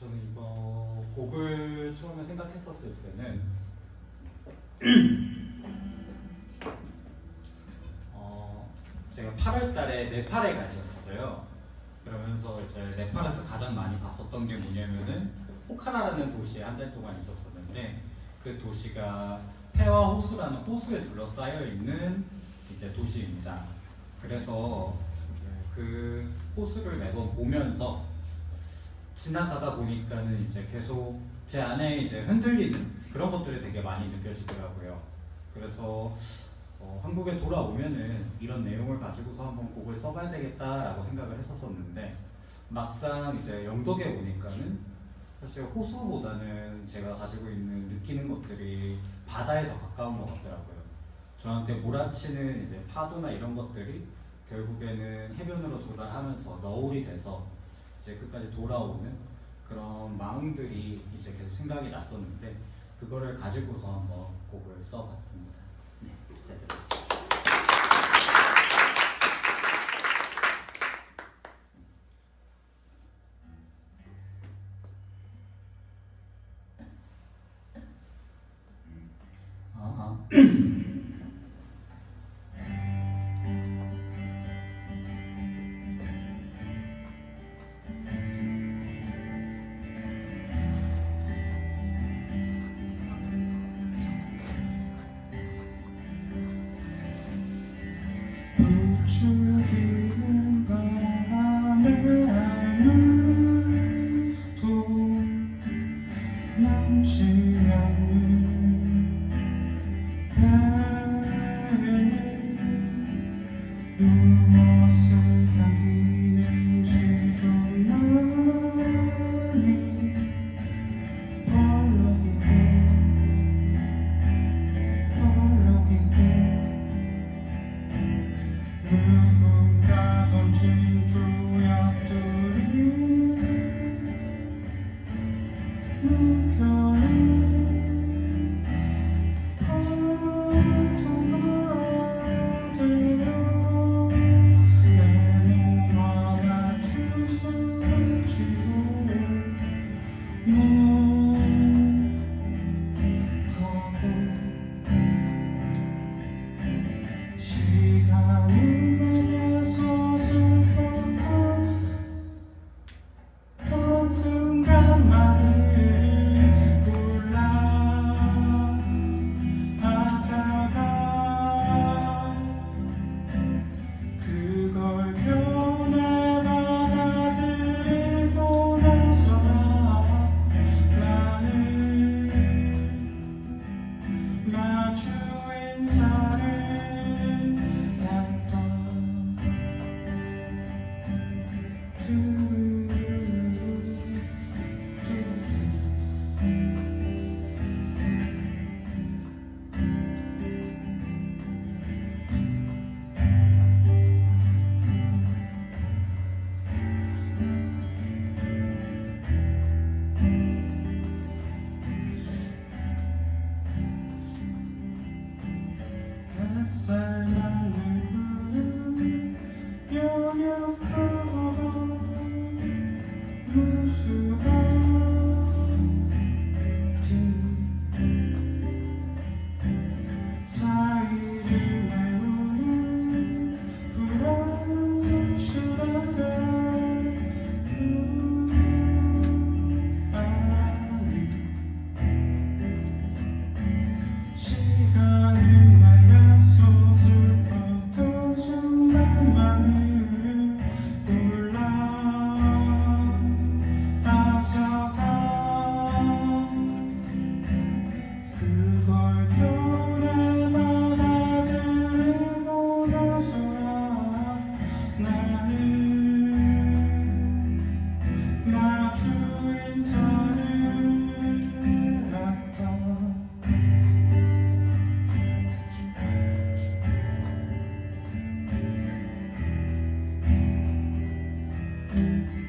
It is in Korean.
저는 이거 곡을 처음에 생각했었을 때는 어, 제가 8월 달에 네팔에 가 있었어요. 그러면서 이제 네팔에서 가장 많이 봤었던 게 뭐냐면은 포카라라는 도시에 한 달 동안 있었었는데 그 도시가 폐와 호수라는 호수에 둘러싸여 있는 이제 도시입니다. 그래서 그 호수를 매번 보면서 지나가다 보니까는 이제 계속 제 안에 이제 흔들리는 그런 것들이 되게 많이 느껴지더라고요. 그래서 어, 한국에 돌아오면은 이런 내용을 가지고서 한번 곡을 써봐야 되겠다라고 생각을 했었었는데 막상 이제 영덕에 오니까는 사실 호수보다는 제가 가지고 있는 느끼는 것들이 바다에 더 가까운 것 같더라고요. 저한테 몰아치는 이제 파도나 이런 것들이 결국에는 해변으로 돌아가면서 너울이 돼서 이제 끝까지 돌아오는 그런 마음들이 이제 계속 생각이 났었는데 그거를 가지고서 한번 곡을 써봤습니다. 네, 잘 들어주세요. God. hmm Mm-hmm. Mm-hmm.